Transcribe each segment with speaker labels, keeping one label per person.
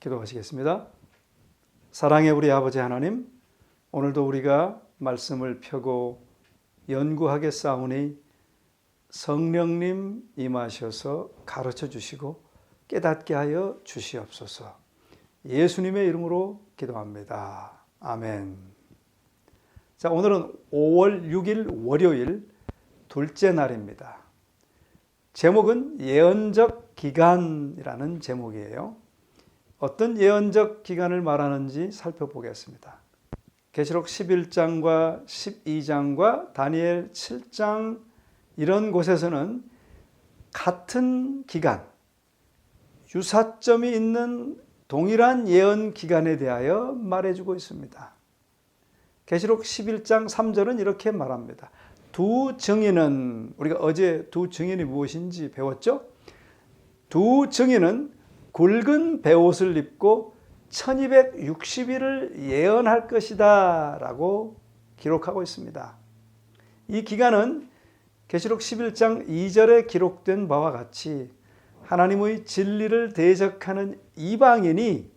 Speaker 1: 기도하시겠습니다. 사랑의 우리 아버지 하나님, 오늘도 우리가 말씀을 펴고 연구하게 싸우니 성령님 임하셔서 가르쳐 주시고 깨닫게 하여 주시옵소서. 예수님의 이름으로 기도합니다. 아멘. 자, 오늘은 5월 6일 월요일 둘째 날입니다. 제목은 예언적 기간이라는 제목이에요. 어떤 예언적 기간을 말하는지 살펴보겠습니다. 계시록 11장과 12장과 다니엘 7장 이런 곳에서는 같은 기간, 유사점이 있는 동일한 예언 기간에 대하여 말해주고 있습니다. 계시록 11장 3절은 이렇게 말합니다. 두 증인은 우리가 어제 두 증인이 무엇인지 배웠죠? 두 증인은 굵은 베옷을 입고 1260일을 예언할 것이다 라고 기록하고 있습니다. 이 기간은 계시록 11장 2절에 기록된 바와 같이 하나님의 진리를 대적하는 이방인이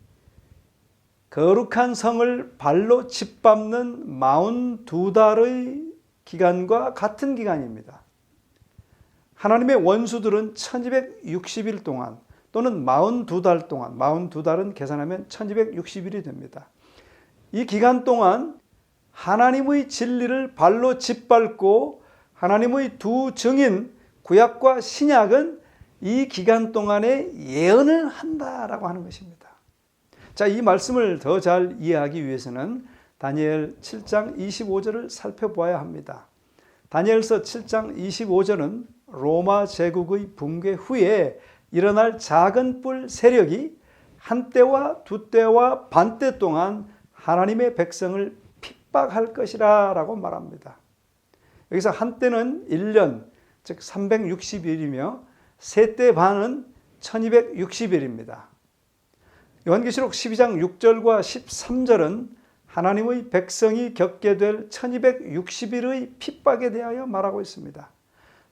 Speaker 1: 거룩한 성을 발로 짓밟는 마흔 두 달의 기간과 같은 기간입니다. 하나님의 원수들은 1260일 동안 또는 42달 동안, 42달은 계산하면 1260일이 됩니다. 이 기간 동안 하나님의 진리를 발로 짓밟고 하나님의 두 증인 구약과 신약은 이 기간 동안에 예언을 한다라고 하는 것입니다. 자, 이 말씀을 더 잘 이해하기 위해서는 다니엘 7장 25절을 살펴보아야 합니다. 다니엘서 7장 25절은 로마 제국의 붕괴 후에 일어날 작은 뿔 세력이 한때와 두때와 반때 동안 하나님의 백성을 핍박할 것이라 라고 말합니다. 여기서 한때는 1년, 즉 360일이며 세때 반은 1260일입니다. 요한계시록 12장 6절과 13절은 하나님의 백성이 겪게 될 1260일의 핍박에 대하여 말하고 있습니다.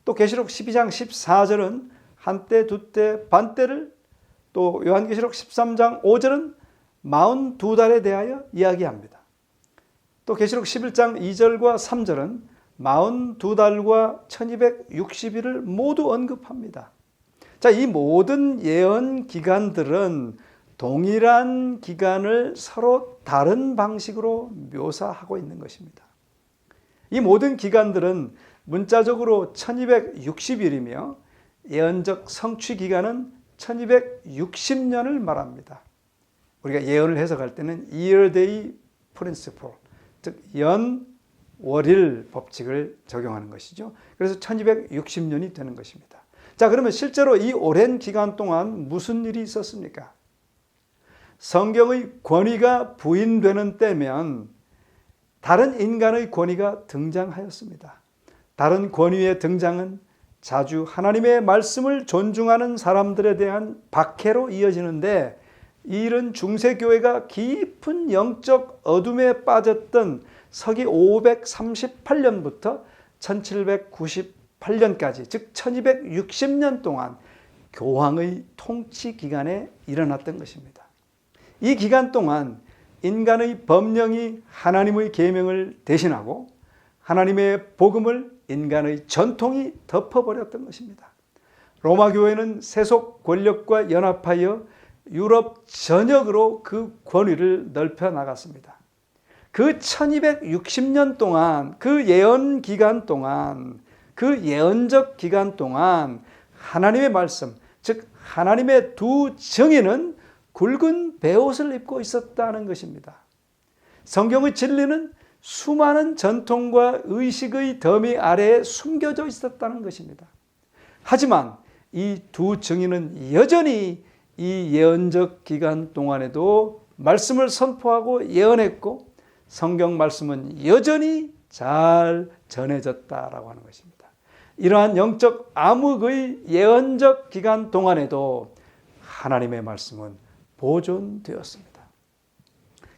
Speaker 1: 또 계시록 12장 14절은 한때, 두때, 반때를 또 요한계시록 13장 5절은 42달에 대하여 이야기합니다. 또 계시록 11장 2절과 3절은 42달과 1260일을 모두 언급합니다. 자, 이 모든 예언 기간들은 동일한 기간을 서로 다른 방식으로 묘사하고 있는 것입니다. 이 모든 기간들은 문자적으로 1260일이며 예언적 성취 기간은 1260년을 말합니다. 우리가 예언을 해석할 때는 year day principle, 즉 연, 월일 법칙을 적용하는 것이죠. 그래서 1260년이 되는 것입니다. 자, 그러면 실제로 이 오랜 기간 동안 무슨 일이 있었습니까? 성경의 권위가 부인되는 때면 다른 인간의 권위가 등장하였습니다. 다른 권위의 등장은 자주 하나님의 말씀을 존중하는 사람들에 대한 박해로 이어지는데 이 일은 중세교회가 깊은 영적 어둠에 빠졌던 서기 538년부터 1798년까지 즉 1260년 동안 교황의 통치 기간에 일어났던 것입니다. 이 기간 동안 인간의 법령이 하나님의 계명을 대신하고 하나님의 복음을 인간의 전통이 덮어버렸던 것입니다. 로마 교회는 세속 권력과 연합하여 유럽 전역으로 그 권위를 넓혀 나갔습니다. 그 1260년 동안 그 예언 기간 동안 그 예언적 기간 동안 하나님의 말씀 즉 하나님의 두 정의는 굵은 베옷을 입고 있었다는 것입니다. 성경의 진리는 수많은 전통과 의식의 더미 아래에 숨겨져 있었다는 것입니다. 하지만 이두 정의는 여전히 이 예언적 기간 동안에도 말씀을 선포하고 예언했고 성경 말씀은 여전히 잘 전해졌다라고 하는 것입니다. 이러한 영적 암흑의 예언적 기간 동안에도 하나님의 말씀은 보존되었습니다.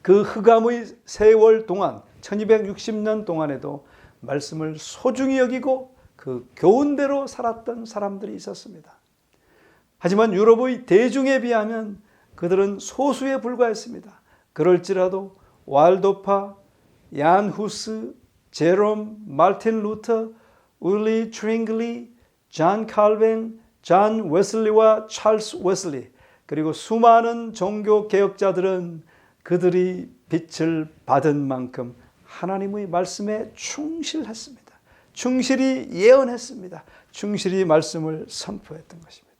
Speaker 1: 그 흑암의 세월 동안 1260년 동안에도 말씀을 소중히 여기고 그 교훈대로 살았던 사람들이 있었습니다. 하지만 유럽의 대중에 비하면 그들은 소수에 불과했습니다. 그럴지라도 왈도파, 얀 후스, 제롬, 말틴 루터, 울리 트링글리, 잔 칼벤, 잔 웨슬리와 찰스 웨슬리 그리고 수많은 종교 개혁자들은 그들이 빛을 받은 만큼 하나님의 말씀에 충실했습니다. 충실히 예언했습니다. 충실히 말씀을 선포했던 것입니다.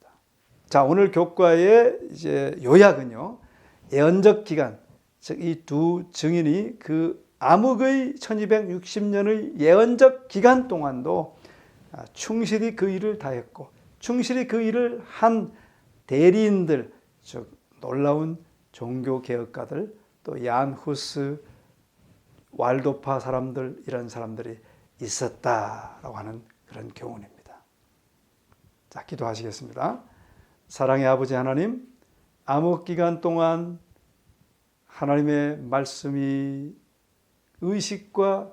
Speaker 1: 자, 오늘 교과의 이제 요약은요. 예언적 기간, 즉 이 두 증인이 그 암흑의 1260년의 예언적 기간 동안도 아, 충실히 그 일을 다했고 충실히 그 일을 한 대리인들, 즉 놀라운 종교 개혁가들, 또 얀 후스, 왈도파 사람들 이런 사람들이 있었다라고 하는 그런 교훈입니다. 자, 기도하시겠습니다. 사랑의 아버지 하나님, 암흑 기간 동안 하나님의 말씀이 의식과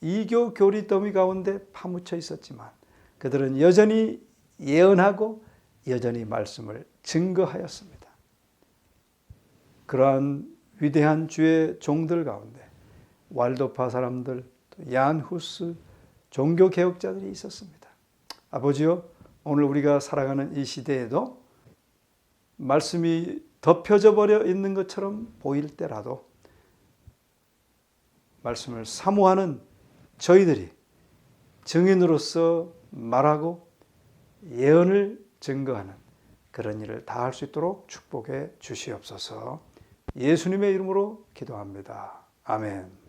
Speaker 1: 이교 교리 더미 가운데 파묻혀 있었지만 그들은 여전히 예언하고 여전히 말씀을 증거하였습니다. 그러한 위대한 주의 종들 가운데 왈도파 사람들, 얀후스 종교 개혁자들이 있었습니다. 아버지요, 오늘 우리가 살아가는 이 시대에도 말씀이 덮여져 버려 있는 것처럼 보일 때라도 말씀을 사모하는 저희들이 증인으로서 말하고 예언을 증거하는 그런 일을 다 할 수 있도록 축복해 주시옵소서. 예수님의 이름으로 기도합니다. 아멘.